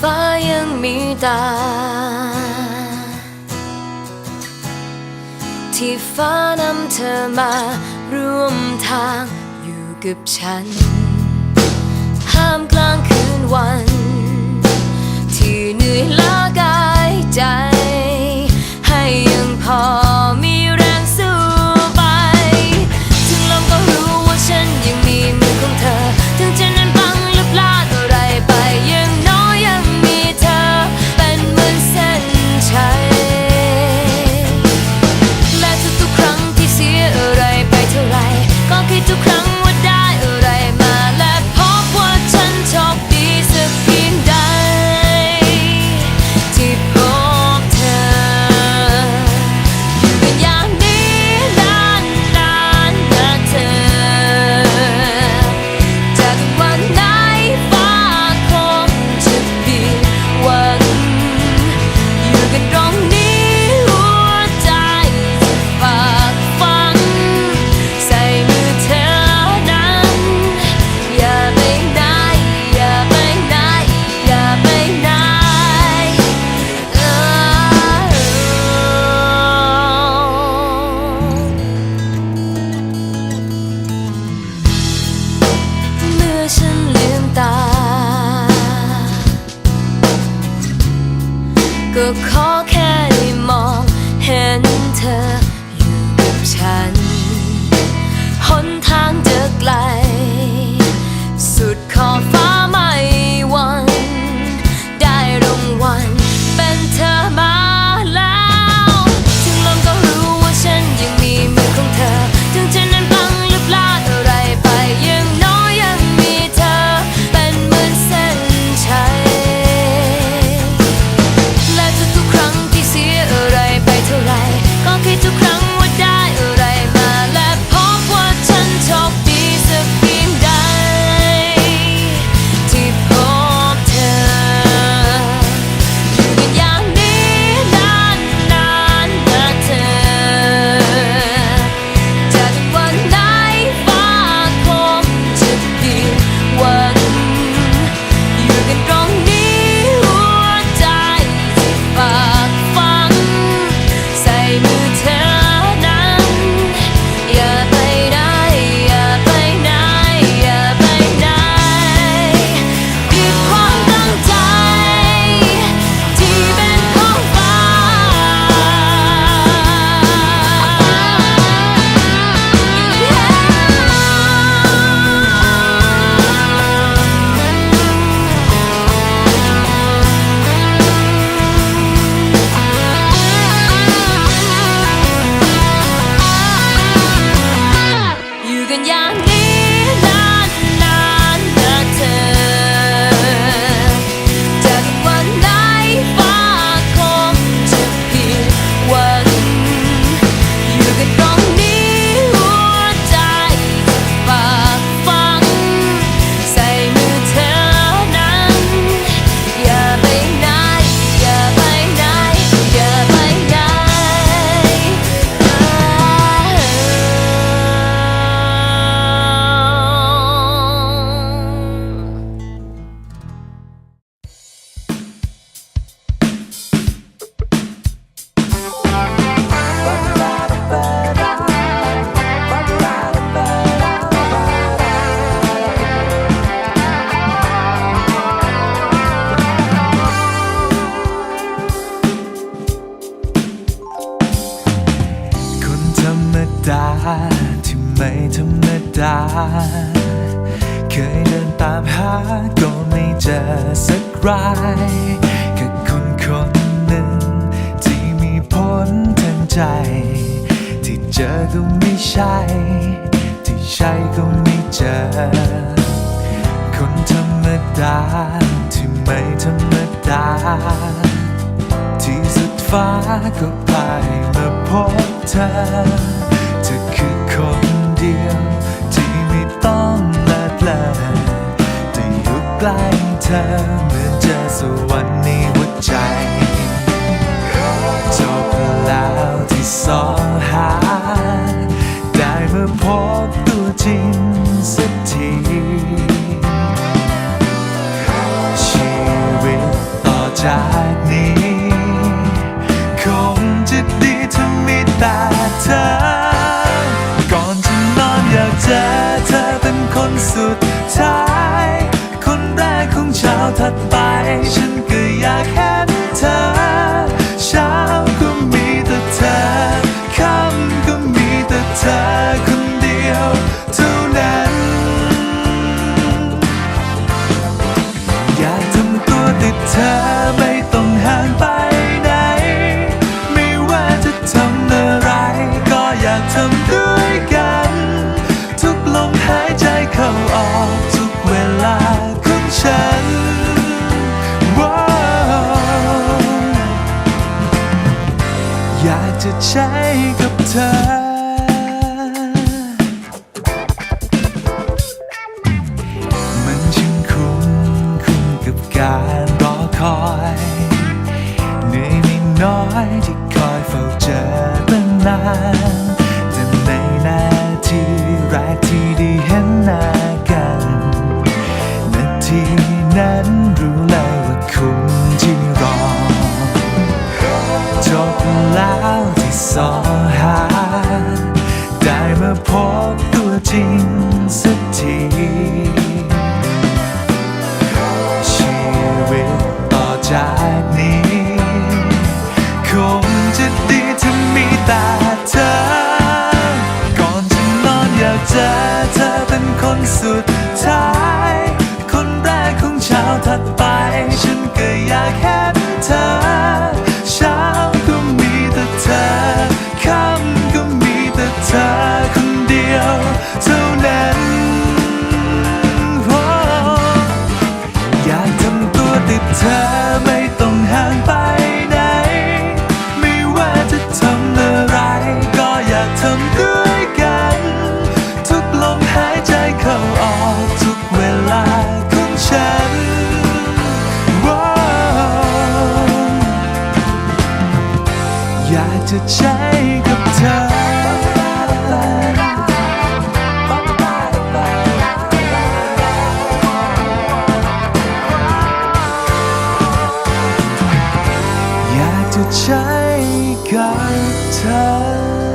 ฟ้ายังมีตา ที่ฟ้านำเธอมาร่วมทางอยู่กับฉันห้ามกลาง ก็ขอแค่ได้มองเห็นเธออยู่กับฉัน หนทางจะไกล สุดขอบฟ้า ที่ไม่ธรรมดา เคยเดินตามหาก็ไม่เจอสักรายกับคนคนหนึ่ง ที่มีผลทางใจ ที่เจอก็ไม่ใช่ ที่ใช่ก็ไม่เจอ คนธรรมดา ที่ไม่ธรรมดา ที่สุดฟ้าก็พายมาพบเธอเธอคือ อเหมือนเจอสวรรค์ในหัวใจจบแล้วที่สอหา ได้มาพบตัวจริงสักทีชีวิตต่อจากนี้ คงจะดีถ้ามีแต่เธอ ก่อนจะนอนอยากเจอเธอเป็นคนสุดท้าย เช้าถัดไป ฉันก็อยากเห็นเธอ อยที่คอยเฝ้าเจอตั้งนานแต่ในนาทีแรกที่ได้เห็นหน้ากัน นาทีนั้นรู้เลยว่าคุ้มที่รอ จบแล้วที่สอหา ได้มาพบตัวจริงสักที เจอเธอเป็นคนสุดท้าย คนแรกของเช้าถัดไป ฉันก็อยากเห็นเธอ เช้าก็มีแต่เธอ ค่ำก็มีแต่เธอคนเดียวเท่านั้นอยากทำตัวติดเธอไม่ต้องห่างไป จะใช้กับเธอ อยากจะใช้กับเธอ